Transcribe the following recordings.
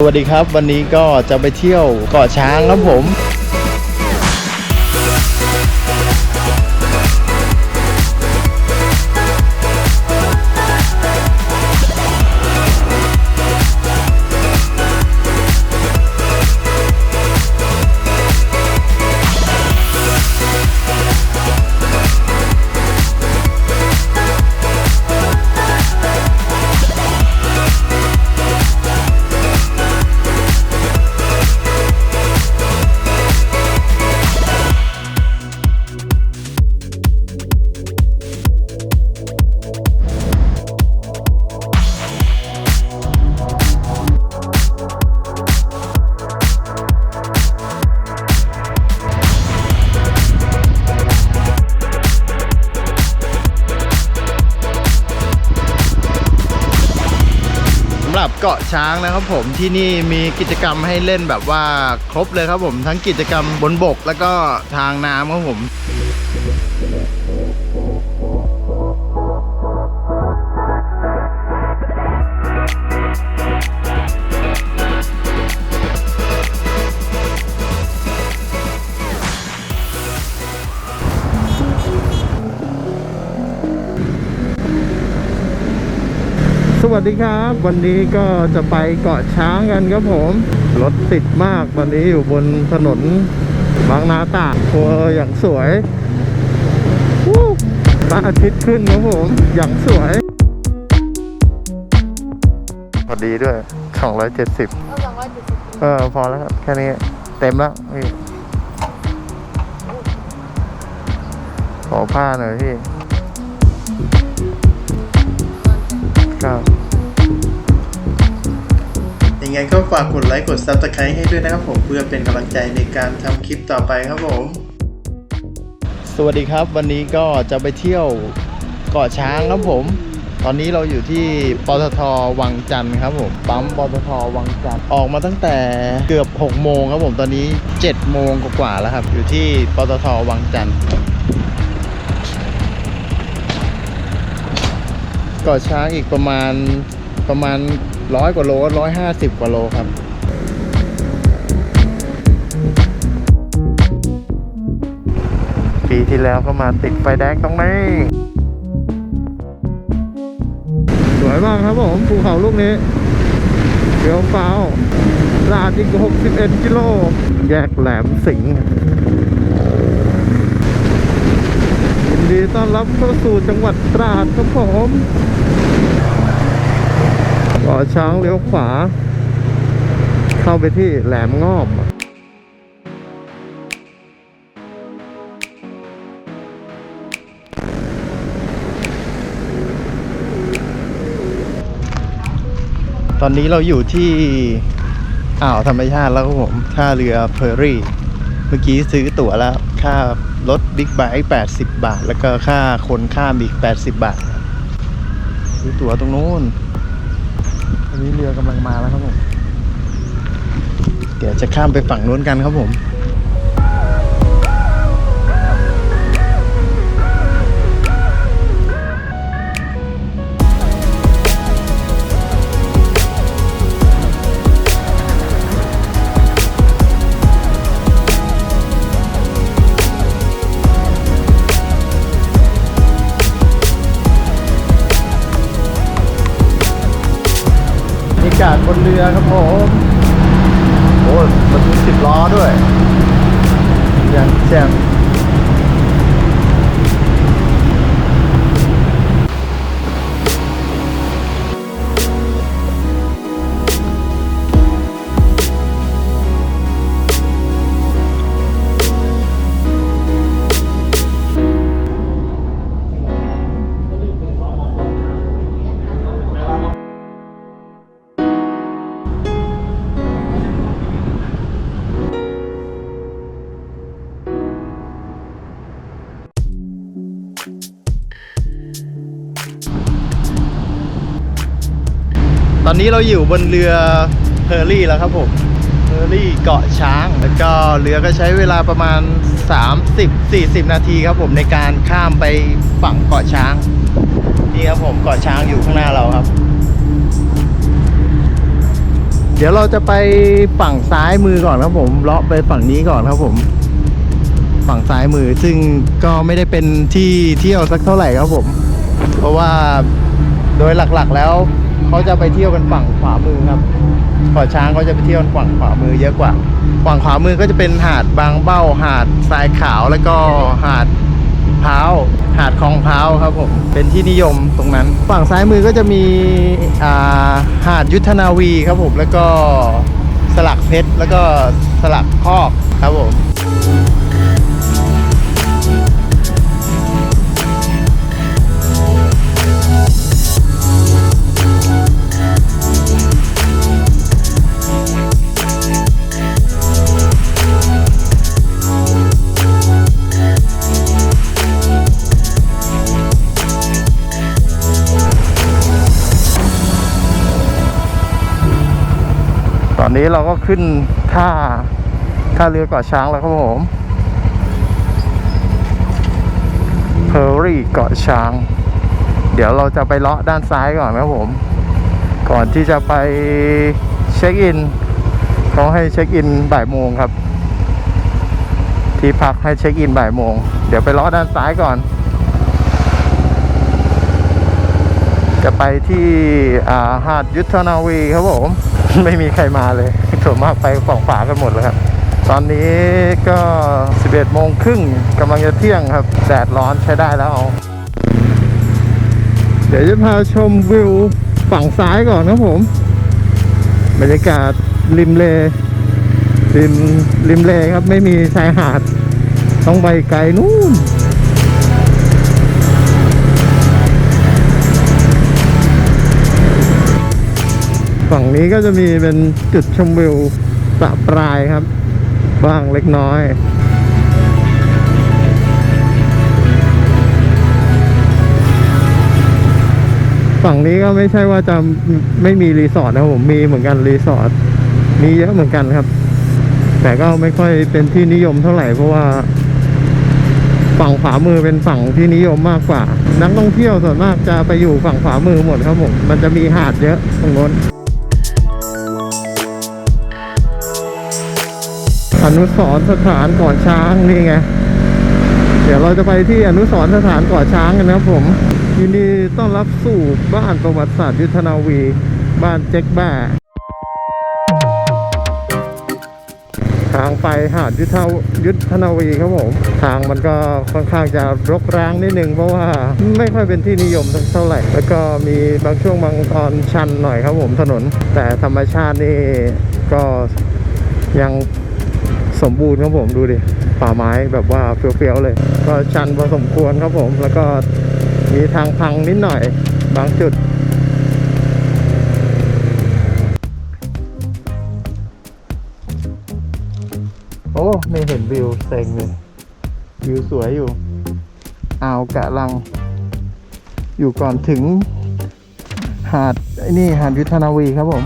สวัสดีครับ วันนี้ก็จะไปเที่ยวเกาะช้างครับผมำหรับเกาะช้างนะครับผมที่นี่มีกิจกรรมให้เล่นแบบว่าครบเลยครับผมทั้งกิจกรรมบนบกแล้วก็ทางน้ำครับผม วัสดีครับ วันนี้ก็จะไปเกาะช้างกันครับผม รถติดมากวันนี้อยู่บนถนนบางนาตราดโอ้อย่างสวยวู้พระอาทิตย์ขึ้นครับผม อย่างสวย พอดีด้วย 270 เอาสองร้อยเจ็ดสิบเออ พอแล้วครับ แค่นี้เต็มแล้วพี่ขอผ้าหน่อยพี่ครับยัง ไงก็ฝากกดไลค์กด Subscribe ให้ด้วยนะครับผมเพื่อเป็นกำลังใจในการทำคลิปต่อไปครับผม สวัสดีครับ วันนี้ก็จะไปเที่ยวเกาะช้างครับผม ตอนนี้เราอยู่ที่ปตทวังจันทร์ครับผมปั๊มปตทวังจันทร์ออกมาตั้งแต่เกือบ6โมงครับผมตอนนี้7โมงกว่าๆแล้วครับ อยู่ที่ปตทวังจันทร์เกาะช้างอีกประมาณประมาณ ร้อยกว่าโลร้อยห้าสิบกว่าโลครับปีที่แล้วก็มาติดไฟแดงตรงนี้ สวยมากครับผมภูเขาลูกนี้เฟี้ยวฟ้าลาดอีก 61 กิโล แยกแหลมสิงห์ยินดีต้อนรับเข้าสู่จังหวัดตราดครับผม ก่อช้างเลี้ยวขวา เข้าไปที่แหลมงอบตอนนี้เราอยู่ที่อ่าวธรรมชาติแล้วครับผมท่าเรือเพอร์รี่ เมื่อกี้ซื้อตั๋วแล้ว ค่ารถบิ๊กไบค์80 บาท แล้วก็ค่าคนข้ามอีก 80 บาท ซื้อตั๋วตรงนู้น นี้เรือกำลังมาแล้วครับผม เดี๋ยวจะข้ามไปฝั่งนู้นกันครับผม ตอนนี้เราอยู่บนเรือเพอร์รี่แล้วครับผมเพอร์รี่เกาะช้าง แล้วก็เรือก็ใช้เวลาประมาณ 30-40 นาทีครับผมในการข้ามไปฝั่งเกาะช้าง นี่ครับผมเกาะช้างอยู่ข้างหน้าเราครับ เดี๋ยวเราจะไปฝั่งซ้ายมือก่อนครับผมเลาะไปฝั่งนี้ก่อนครับผมฝั่งซ้ายมือซึ่งก็ไม่ได้เป็นที่เที่ยวสักเท่าไหร่ครับผม เพราะว่าโดยหลักๆแล้ว เขาจะไปเที่ยวกันฝั่งขวามือครับเกาะช้างเขาจะไปเที่ยวกันฝั่งขวามือเยอะกว่า ฝั่งขวามือก็จะเป็นหาดบางเบ้า หาดทรายขาวแล้วก็หาดพร้าวหาดคลองพร้าวครับผมเป็นที่นิยมตรงนั้น ฝั่งซ้ายมือก็จะมีาหาดยุทธนาวีครับผมแล้วก็สลักเพชรแล้วก็สลักคอกครับผม อนนี้เราก็ขึ้นท่าท่าเรือเกาะช้างแล้วครับผมเพอร์รี่เกาะช้าง เดี๋ยวเราจะไปเลาะด้านซ้ายก่อนครับผม ก่อนที่จะไปเช็คอินเขาให้เช็คอินบ่ายโมงครับ ที่พักให้เช็คอินบ่ายโมง เดี๋ยวไปเลาะด้านซ้ายก่อน จะไปที่อ่าหาดยุทธนาวีครับผม ไม่มีใครมาเลยส่วนมากไปฝั่งขวากันหมดแล้วครับ ตอนนี้ก็ 11โมงครึ่งกำลังจะเที่ยงครับ แดดร้อนใช้ได้แล้วเอาเดี๋ยวจะพาชมวิวฝั่งซ้ายก่อนครับผม บรรยากาศริมเล ริมริมเลครับ ไม่มีชายหาด ต้องไปไกลนู่น ฝั่งนี้ก็จะมีเป็นจุดชมวิวปะปรายครับ บ้างเล็กน้อยฝั่งนี้ก็ไม่ใช่ว่าจะไม่มีรีสอร์ทนะผมมีเหมือนกันรีสอร์ทมีเยอะเหมือนกันครับ แต่ก็ไม่ค่อยเป็นที่นิยมเท่าไหร่เพราะว่า ฝั่งขวามือเป็นฝั่งที่นิยมมากกว่า นักท่องเที่ยวส่วนมากจะไปอยู่ฝั่งขวามือหมดครับผมมันจะมีหาดเยอะตรงโน้น นุสรสถานก่อช้างนี่ไง เดี๋ยวเราจะไปที่อนุสรสถานก่อช้างกันนะครับผมยินดีต้อนรับสู่บ้านประวัติศาสตร์ยุทธนาวี บ้านเจ๊กแบ้ทางไปหาดยุทธยุทธนาวีครับผม ทางมันก็ค่อนข้างจะรกร้างนิดนึง เพราะว่าไม่ค่อยเป็นที่นิยมเท่าไหร่ แล้วก็มีบางช่วงบางตอนชันหน่อยครับผมถนน แต่ธรรมชาตินี่ก็ยัง สมบูรณ์ครับผมดูดิป่าไม้แบบว่าเฟี้ยวๆเลย ก็ชันพอสมควรครับผมแล้วก็มีทางพังนิดหน่อยบางจุดโอ้ไม่เห็นวิวเซ็งเลยวิวสวยอยู่อ่าวกะลัง อยู่ก่อนถึงหาดไอ้นี่หาดยุทธนาวีครับผม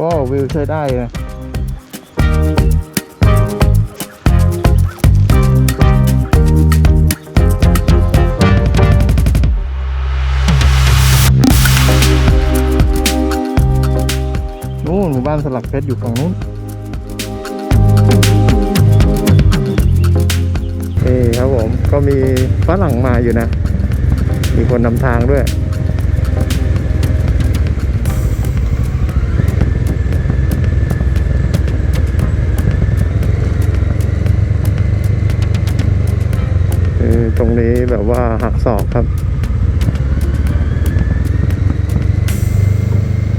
ว้าววิวใช้ได้เลยนู่นหมู่บ้านสลักเพชรอยู่ฝั่งนู้นนี่ครับผมก็มีฝรั่งมาอยู่นะ มีคนนำทางด้วย เออต รงนี้แบบว่าหักศอกครับ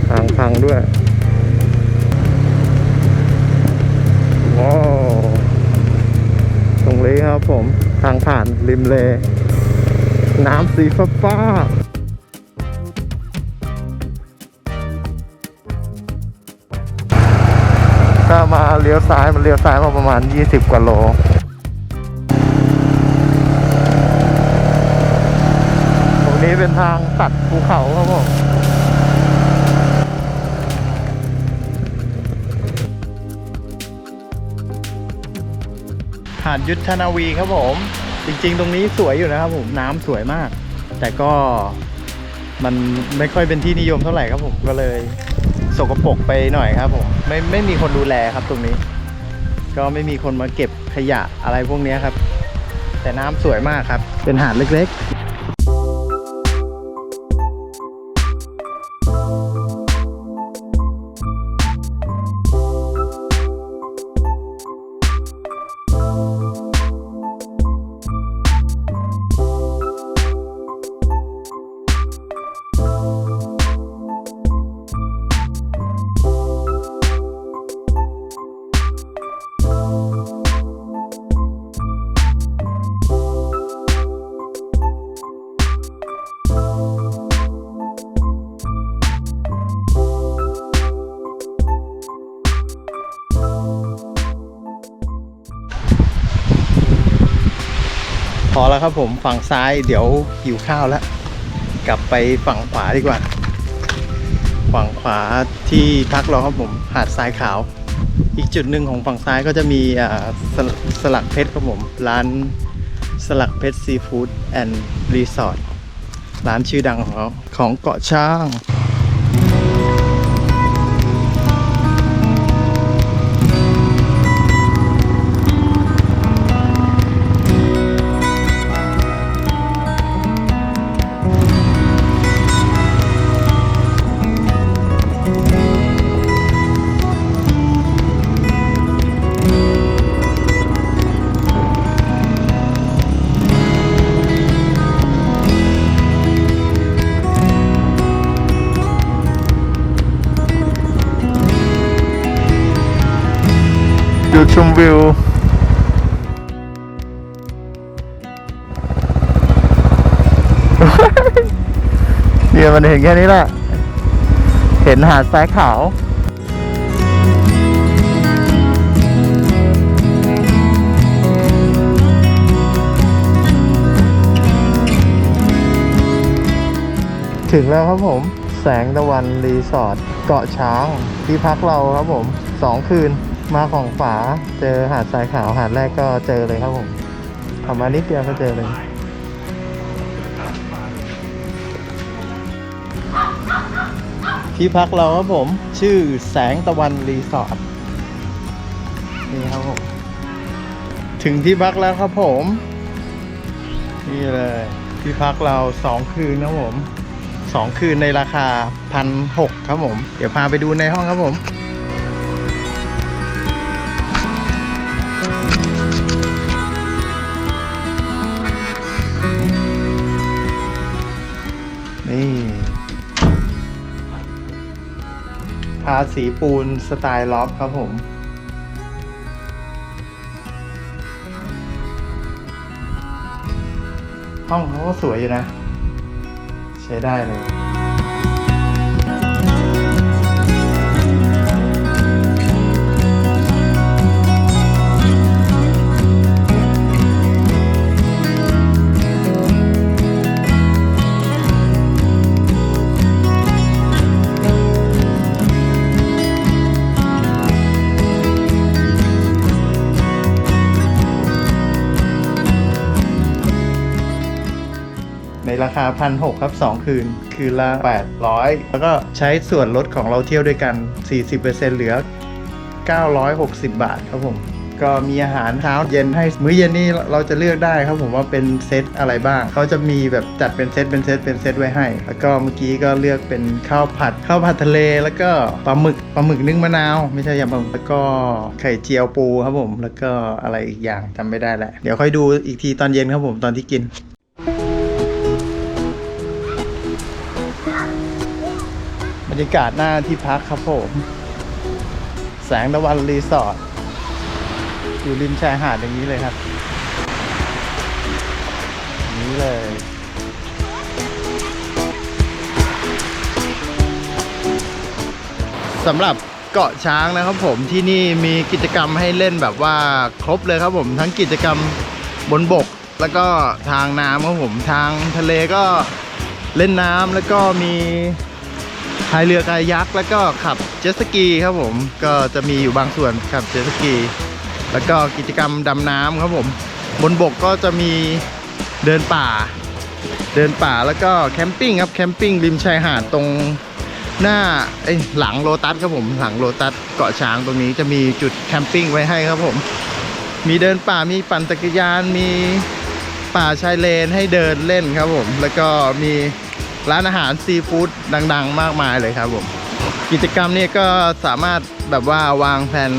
ทางพังด้วยว้าวตรงนี้ครับผมทางผ่านริมเล น้ำสีฟ้าฟ้าถ้ามาเลี้ยวซ้ายมันเลี้ยวซ้ายมาประมาณ 20 กว่าโล เป็นทางตัดภูเขาครับผมหาดยุทธนาวีครับผม จริงๆ ตรงนี้สวยอยู่นะครับผมน้ำสวยมาก แต่ก็มันไม่ค่อยเป็นที่นิยมเท่าไหร่ครับผมก็เลยสกปรกไปหน่อยครับผมไม่ไม่มีคนดูแลครับตรงนี้ ก็ไม่มีคนมาเก็บขยะอะไรพวกนี้ครับ แต่น้ำสวยมากครับ เป็นหาดเล็กๆ แล้วครับผมฝั่งซ้ายเดี๋ยวหิวข้าวแล้ว กลับไปฝั่งขวาดีกว่า ฝั่งขวาที่พักเราครับผมหาดทรายขาว อีกจุดหนึ่งของฝั่งซ้ายก็จะมีอ่าสสลักเพชรครับผม ร้านสลักเพชรซีฟู้ดแอนด์รีสอร์ทร้านชื่อดังของเขาของเกาะช้าง ดูชมวิว เนี่ยมันเห็นแค่นี้แหละ เห็นหาดทรายขาวถึงแล้วครับผม แสงตะวันรีสอร์ทเกาะช้าง ที่พักเราครับผมสองคืน มาของฝาเจอหาดทรายขาวหาดแรกก็เจอเลยครับผมขับมานิดเดียวก็เจอเลย ที่พักเราครับผม ชื่อแสงตะวันรีสอร์ทนี่ครับผม ถึงที่พักแล้วครับผม นี่เลย ที่พักเราสองคืนนะผมสองคืนในราคาพันหกครับผม เดี๋ยวพาไปดูในห้องครับผมาสีปูนสไตล์ล็อบครับผม ห้องเขาก็สวยอยู่นะ ใช้ได้เลย ในราคาพันหกครับ 2 คืน คืนละ 800 แล้วก็ใช้ส่วนลดของเราเที่ยวด้วยกัน 40%เหลือ 960 บาทครับผม ก็มีอาหารเช้าเย็นให้มื้อเย็นนี่เราจะเลือกได้ครับผมว่าเป็นเซตอะไรบ้าง เขาจะมีแบบจัดเป็นเซตเป็นเซตเป็นเซตไว้ให้ แล้วก็เมื่อกี้ก็เลือกเป็นข้าวผัดข้าวผัดทะเลแล้วก็ปลาหมึกปลาหมึกนึ่งมะนาวไม่ใช่ยำปลาหมึกแล้วก็ไข่เจียวปูครับผม แล้วก็อะไรอีกอย่างจำไม่ได้แหละเดี๋ยวค่อยดูอีกทีตอนเย็นครับผมตอนที่กิน รยากาศหน้าที่พักครับผม แสงตะวันรีสอร์ทอยู่ริมชายหาดอย่างนี้เลยครับ นี้เลยสำหรับเกาะช้างนะครับผมที่นี่มีกิจกรรมให้เล่นแบบว่าครบเลยครับผมทั้งกิจกรรมบนบก แล้วก็ทางน้ำครับผมทางทะเลก็เล่นน้ำแล้วก็มี พายเรือกายักแล้วก็ขับเจ็ตสกีครับผมก็จะมีอยู่บางส่วนขับเจ็ตสกี แล้วก็กิจกรรมดำน้ำครับผม บนบกก็จะมีเดินป่า เดินป่าแล้วก็แคมปิ้งครับแคมปิ้งริมชายหาดตรงหน้าเอ้หลังโลตัสครับผมหลังโลตัสเกาะช้างตรงนี้จะมีจุดแคมปิ้งไว้ให้ครับผม มีเดินป่ามีปั่นจักรยานมีป่าชายเลนให้เดินเล่นครับผม แล้วก็มี ร้านอาหารซีฟู้ดดัง ๆ มากมายเลยครับผม กิจกรรมนี้ก็สามารถแบบว่าวางแผน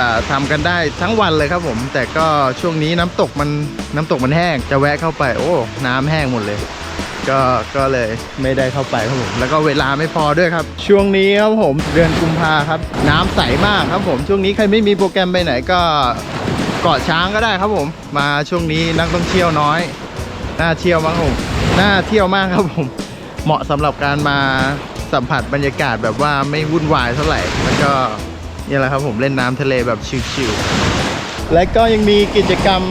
อ่าทำกันได้ทั้งวันเลยครับผม แต่ก็ช่วงนี้น้ำตกมันน้ำตกมันแห้งจะแวะเข้าไป โอ้ น้ำแห้งหมดเลย ก็ก็เลยไม่ได้เข้าไปครับผม แล้วก็เวลาไม่พอด้วยครับ ช่วงนี้ครับผมเดือนกุมภาครับ น้ำใสมากครับผม ช่วงนี้ใครไม่มีโปรแกรมไปไหนก็เกาะช้างก็ได้ครับผม มาช่วงนี้นักท่องเที่ยวน้อย น่าเที่ยวมากครับผมน่าเที่ยวมากครับผม เหมาะสำหรับการมาสัมผัสบรรยากาศแบบว่าไม่วุ่นวายเท่าไหร่แล้วก็นี่แหละครับผมเล่นน้ำทะเลแบบชิลๆและก็ยังมีกิจกรรม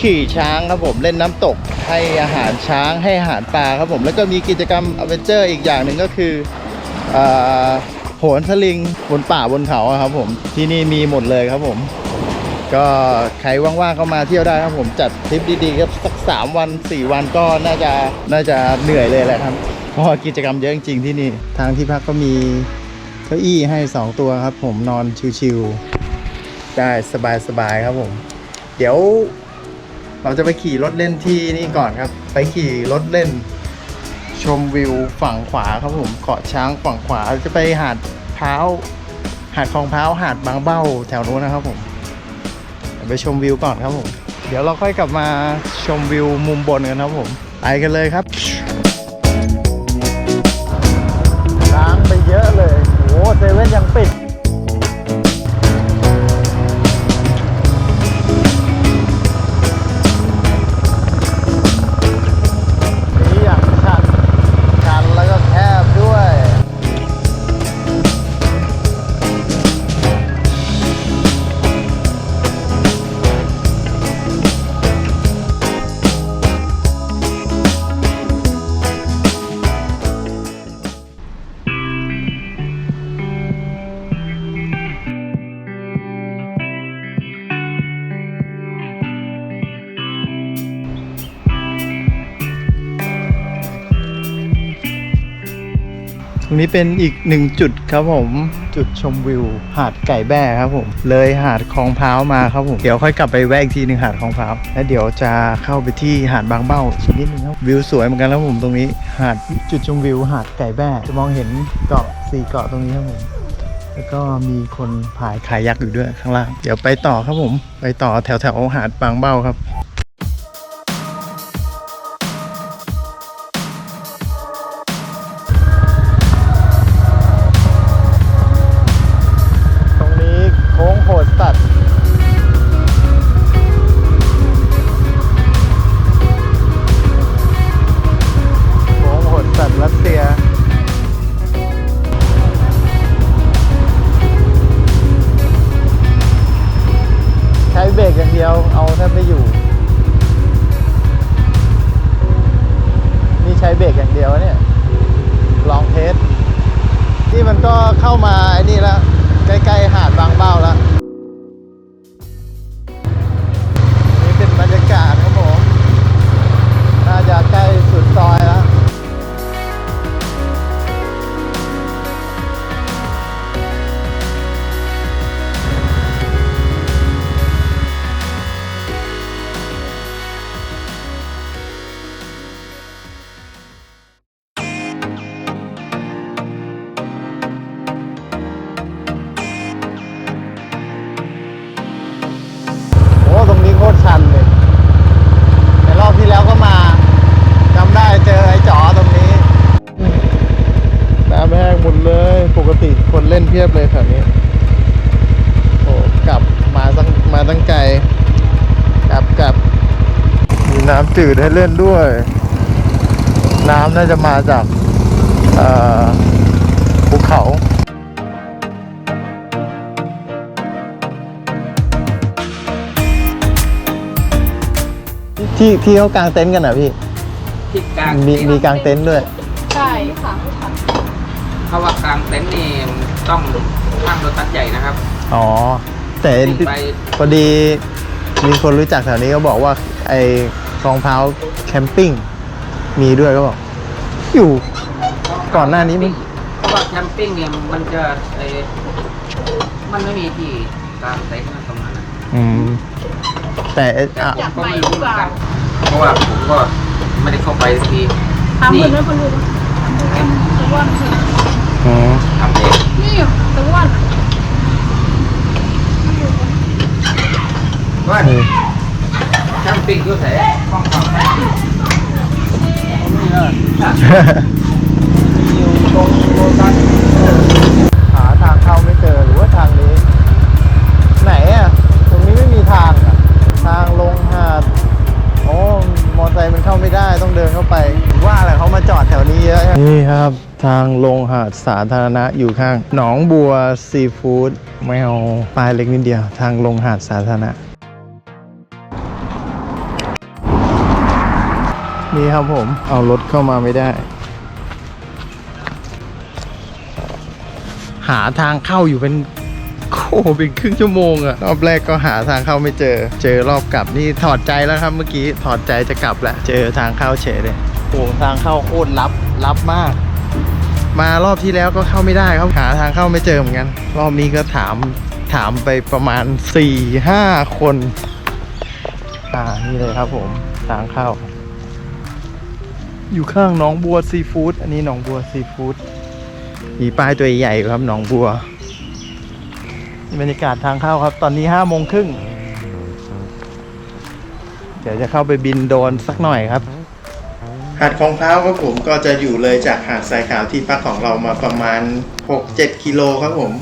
ขี่ช้างครับผมเล่นน้ำตกให้อาหารช้างให้อาหารปลาครับผมแล้วก็มีกิจกรรมอเวนเจอร์อีกอย่างหนึ่งก็คือโหนสลิงบนป่าบนเขาครับผมที่นี่มีหมดเลยครับผม ก็ใครว่างๆก็มาเที่ยวได้ครับผมจัดทริปดีๆครับสักสามวันสี่วันก็น่าจะน่าจะเหนื่อยเลยแหละครับ เพราะว่ากิจกรรมเยอะจริงๆที่นี่ ทางที่พักก็มีเก้าอี้ให้สองตัวครับ ผมนอนชิวๆได้สบายๆครับผม เดี๋ยว เราจะไปขี่รถเล่นที่นี่ก่อนครับ ไปขี่รถเล่น ชมวิวฝั่งขวาครับผมเกาะช้างฝั่งขวาจะไปหาดเท้าหาดคลองพร้าหาดบางเบ้าแถวนู้นนะครับผมไปชมวิวก่อนครับผม เดี๋ยวเราค่อยกลับมาชมวิวมุมบนกันครับผม ไปกันเลยครับ รงนี้เป็นอีกหนึ่งจุดครับผม จุดชมวิว หาดไก่แบ้ครับผม เลยหาดคลองพร้าวมาครับผม เดี๋ยวค่อยกลับไปแวะอีกทีหนึ่งหาดคลองพร้าวแล้วเดี๋ยวจะเข้าไปที่หาดบางเบ้าอีกนิดนึงครับวิวสวยเหมือนกันครับผมตรงนี้ หาดจุดชมวิว หาดไก่แบ้จะมองเห็นเกาะสี่เกาะตรงนี้ครับผมแล้วก็มีคนพายขายยักษ์อยู่ด้วยข้างล่าง เดี๋ยวไปต่อครับผม ไปต่อแถวแถวหาดบางเบ้าครับ จืดให้เล่นด้วย น้ำน่าจะมาจากเอ่อภูเขาที่ที่เขากางเต็นท์กันอะพี่ที่กลางมีเต็นท์มีกางเต็นท์ด้วย ใช่ค่ะเขาว่ากลางเต็นท์นี่ต้องข้างรถตัดใหญ่นะครับ อ๋อ แต่วิ่งไปพอดีมีคนรู้จักแถวนี้ก็บอกว่า ไอ้ คลองพร้าวแคมปิ้งมีด้วยก็บอก อยู่ก่อนหน้านี้มั้ยเพราะว่าแคมปิ้งเนี่ยมันจะไอ้มันไม่มีที่กลางเต็นท์นะตรงนั้นนะอืม แต่เอ่แต่อะผมก็ไม่รู้เหมือนกันเพราะว่าผมก็ไม่ได้เข้าไปสักทีถามนี่คนนั้นคนรู้ถามคนตะวันสิอืมทำเองนี่ตะวัน ว่า แคมปิ้งอยู่ไหนห้องฝั่งไหนนี่เลยอยู่ตรงโลตัสหาทางเข้าไม่เจอหรือว่าทางนี้ ไหนอะ ตรงนี้ไม่มีทางอะ ทางลงหาดโอ้มอเตอร์ไซค์มันเข้าไม่ได้ต้องเดินเข้าไป ว่าอะไรเขามาจอดแถวนี้เยอะนี่ครับทางลงหาดสาธารณะอยู่ข้าง หนองบัวซีฟู้ดไม่เอาปลายเล็กนิดเดียว ทางลงหาดสาธารณะ นี่ครับผม เอารถเข้ามาไม่ได้ หาทางเข้าอยู่เป็นโอ้โหเป็นครึ่งชั่วโมงอะรอบแรกก็หาทางเข้าไม่เจอ เจอรอบกลับนี่ถอดใจแล้วครับเมื่อกี้ถอดใจจะกลับแล้วเจอทางเข้าเฉยเลยโอ้โหทางเข้าโคตรลับลับมาก มารอบที่แล้วก็เข้าไม่ได้ครับหาทางเข้าไม่เจอเหมือนกัน รอบนี้ก็ถามถามไปประมาณ4ี่ห้าคนอ่านี่เลยครับผมทางเข้า อยู่ข้างหนองบัวซีฟู้ดอันนี้หนองบัวซีฟู้ดมีป้ายตัวใหญ่ครับหนองบัวบรรยากาศทางเข้าครับ ตอนนี้ห้าโมงครึ่งเดี๋ยวจะเข้าไปบินโดรนสักหน่อยครับ หาดของพร้าครับผมก็จะอยู่เลยจากหาดทรายขาวที่พักของเรามาประมาณ 6-7 กิโลครับผม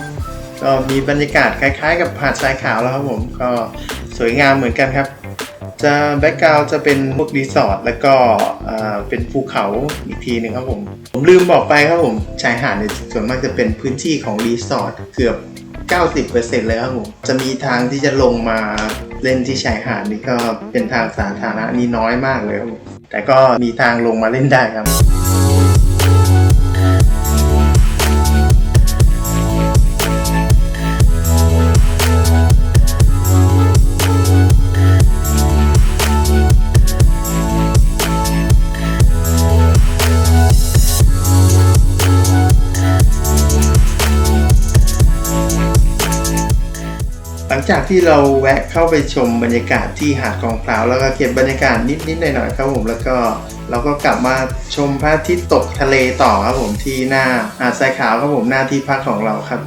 ก็มีบรรยากาศคล้ายๆ กับหาดทรายขาวแล้วครับผมก็สวยงามเหมือนกันครับ จะแบ็กกราวจะเป็นพวกรีสอร์ทแล้วก็เป็นภูเขาอีกทีหนึ่งครับผม ผมลืมบอกไปครับผมชายหาดเนี่ยส่วนมากจะเป็นพื้นที่ของรีสอร์ทเกือบ 90%เลยครับผม จะมีทางที่จะลงมาเล่นที่ชายหาดนี่ก็เป็นทางสาธารณะนี่น้อยมากเลยครับผมแต่ก็มีทางลงมาเล่นได้ครับ จากที่เราแวะเข้าไปชมบรรยากาศที่หาดกองพร้าวแล้วก็เก็บบรรยากาศนิดๆหน่อยๆครับผมแล้วก็เราก็กลับมาชมพระอาทิตย์ตกทะเลต่อครับผมที่หน้าหาดทรายขาวครับผมหน้าที่พักของเราครับ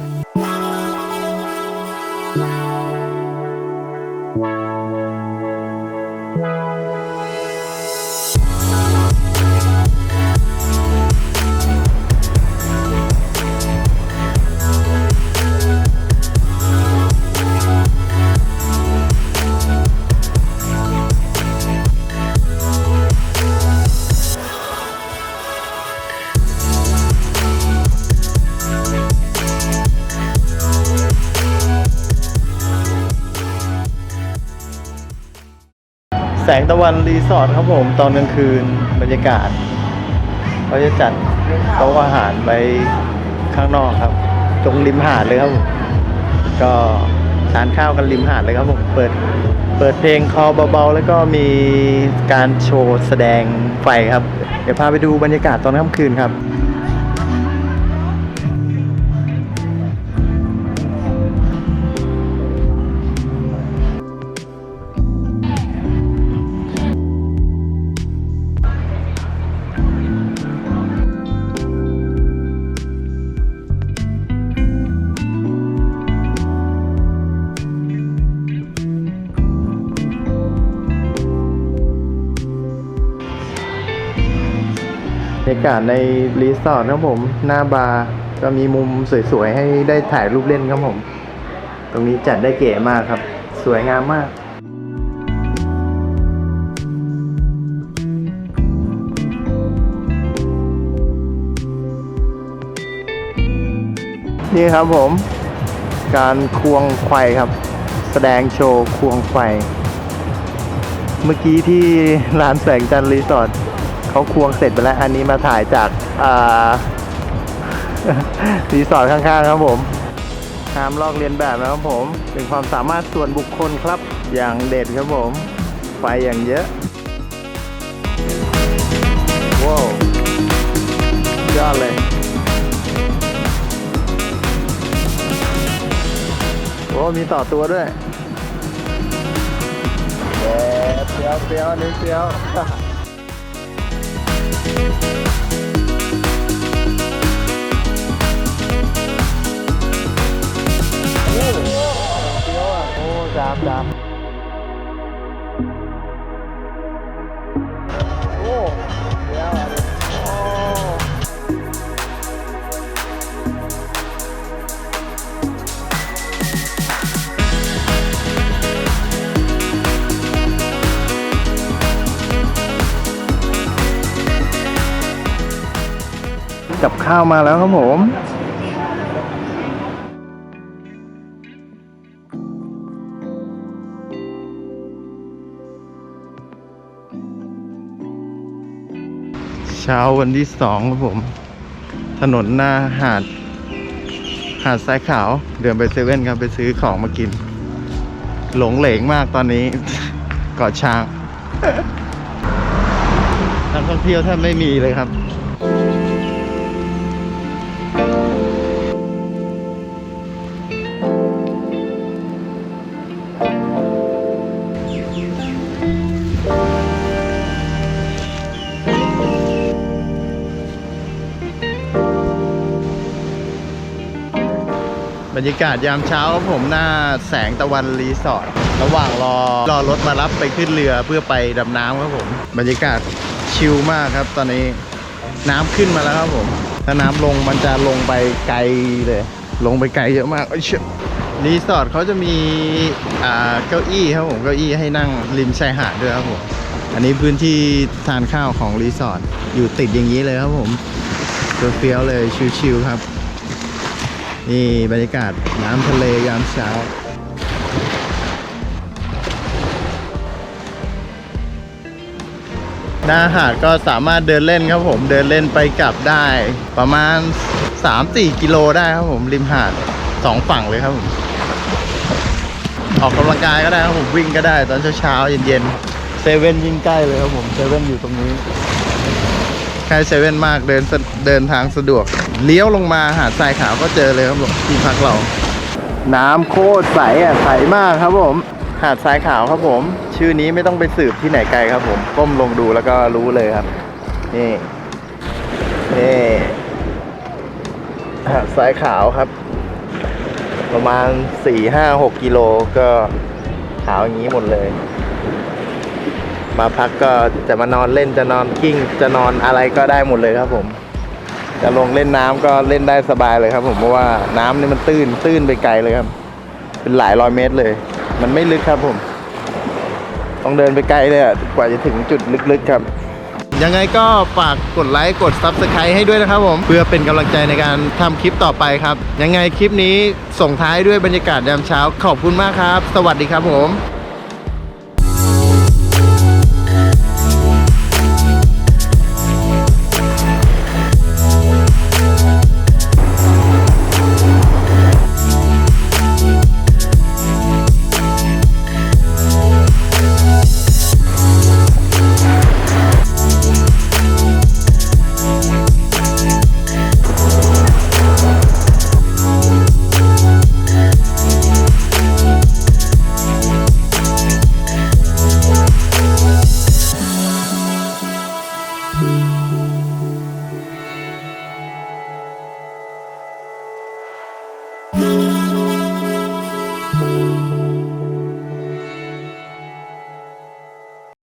แสงตะวันรีสอร์ทครับผม ตอนกลางคืนบรรยากาศเขาจะจัดโต๊ะอาหารไว้ข้างนอกครับ ตรงริมหาดเลยครับผมก็ทานข้าวกันริมหาดเลยครับผมเปิดเปิดเพลงคอเบาๆ แล้วก็มีการโชว์แสดงไฟครับ เดี๋ยวพาไปดูบรรยากาศตอนค่ำคืนครับากาศในรีสอร์ทครับผม หน้าบาร์ก็มีมุมสวยๆ ให้ได้ถ่ายรูปเล่นครับผม ตรงนี้จัดได้เก๋มากครับ สวยงามมากนี่ครับผม การควงไฟครับ แสดงโชว์ควงไฟ เมื่อกี้ที่ร้านแสงจันทร์รีสอร์ท เขาควงเสร็จไปแล้ว อันนี้มาถ่ายจากอ่ารีสอร์ทข้างๆครับผมห้ามลอกเลียนแบบนะครับผม เป็นความสามารถส่วนบุคคลครับ อย่างเด็ดครับผม ไฟอย่างเยอะโอ้ยอดเลย โอ้มีต่อตัวด้วยเอ๊ะเฟี้ยวเฟี้ยวนี่เฟี้ยว โอ้เฟี้ยวอะโอ้จามดาม กับข้าวมาแล้วครับผมเช้าวันที่สองครับผม ถนนหน้าหาด หาดทรายขาว เดินไปเซเว่นครับไปซื้อของมากิน หลงเหลงมากตอนนี้เกาะช้างนักท่องเที่ยวแทบไม่มีเลยครับ บรรยากาศยามเช้าครับผมหน้าแสงตะวันรีสอร์ทระหว่างรอรอรถมารับไปขึ้นเรือเพื่อไปดำน้ำครับผม บรรยากาศชิลมากครับ ตอนนี้น้ำขึ้นมาแล้วครับผม ถ้าน้ำลงมันจะลงไปไกลเลย ลงไปไกลเยอะมากเอ้เชี่ยรีสอร์ทเขาจะมีอ่าเก้าอี้ครับผมเก้าอี้ให้นั่งริมชายหาดด้วยครับผมอันนี้พื้นที่ทานข้าวของรีสอร์ทอยู่ติดอย่างนี้เลยครับผมเฟี้ยวๆเลยชิลๆครับ นี่บรรยากาศน้ำทะเลยามเช้า หน้าหาดก็สามารถเดินเล่นครับผมเดินเล่นไปกลับได้ประมาณ 3-4 กิโลได้ครับผมริมหาดสองฝั่งเลยครับผมออกกำลังกายก็ได้ครับผมวิ่งก็ได้ตอนเช้าๆเย็นๆเซเว่นยิ่งใกล้เลยครับผมเซเว่นอยู่ตรงนี้ใกล้เซเว่นมากเดินเดินทางสะดวก เลี้ยวลงมาหาดทรายขาวก็เจอเลยครับผมที่พักเรา น้ำโคตรใสอะใสมากครับผม หาดทรายขาวครับผม ชื่อนี้ไม่ต้องไปสืบที่ไหนไกลครับผมก้มลงดูแล้วก็รู้เลยครับ นี่นี่หาดทรายขาวครับ ประมาณสี่ห้าหกกิโลก็ขาวอย่างนี้หมดเลย มาพักก็จะมานอนเล่นจะนอนกิ้งจะนอนอะไรก็ได้หมดเลยครับผม จะลงเล่นน้ำก็เล่นได้สบายเลยครับ ผมเพราะว่าน้ำนี่มันตื้นตื้นไปไกลเลยครับ เป็นหลายร้อยเมตรเลย มันไม่ลึกครับผม ต้องเดินไปไกลเลยอะกว่าจะถึงจุดลึกๆครับ ยังไงก็ฝากกดไลค์กด Subscribe ให้ด้วยนะครับผม เพื่อเป็นกำลังใจในการทำคลิปต่อไปครับ ยังไงคลิปนี้ส่งท้ายด้วยบรรยากาศยามเช้า ขอบคุณมากครับ สวัสดีครับผม